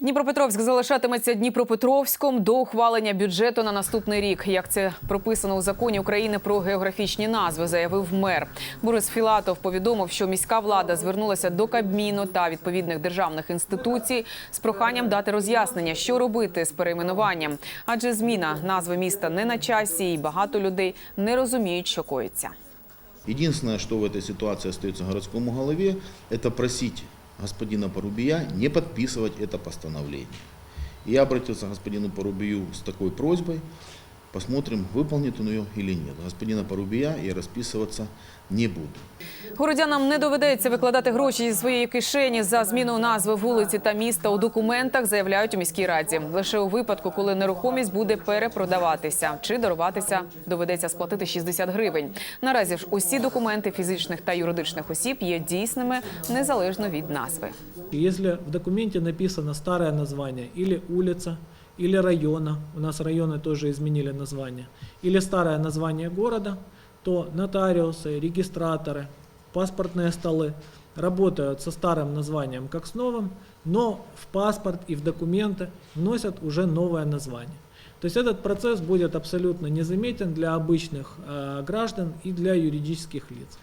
Дніпропетровськ залишатиметься Дніпропетровськом до ухвалення бюджету на наступний рік. Як це прописано у законі України про географічні назви, заявив мер. Борис Філатов повідомив, що міська влада звернулася до Кабміну та відповідних державних інституцій з проханням дати роз'яснення, що робити з перейменуванням. Адже зміна назви міста не на часі, і багато людей не розуміють, що коїться. Единственное, что в этой ситуации остается городскому голове, это просить господина Порубия не подписывать это постановление. Я обратился к господину Порубию с такой просьбой. Посмотрим, выполнит он ее или нет. Господина Порубия я расписываться не буду. Городянам не доведеться викладати гроші зі своєї кишені за зміну назви вулиці та міста у документах, заявляють у міській раді. Лише у випадку, коли нерухомість буде перепродаватися чи даруватися, доведеться сплатити 60 гривень. Наразі ж усі документи фізичних та юридичних осіб є дійсними незалежно від назви. Если в документе написано старое название или улица, или района, у нас районы тоже изменили название, или старое название города, то нотариусы, регистраторы, паспортные столы работают со старым названием как с новым, но в паспорт и в документы вносят уже новое название. То есть этот процесс будет абсолютно незаметен для обычных э, граждан и для юридических лиц.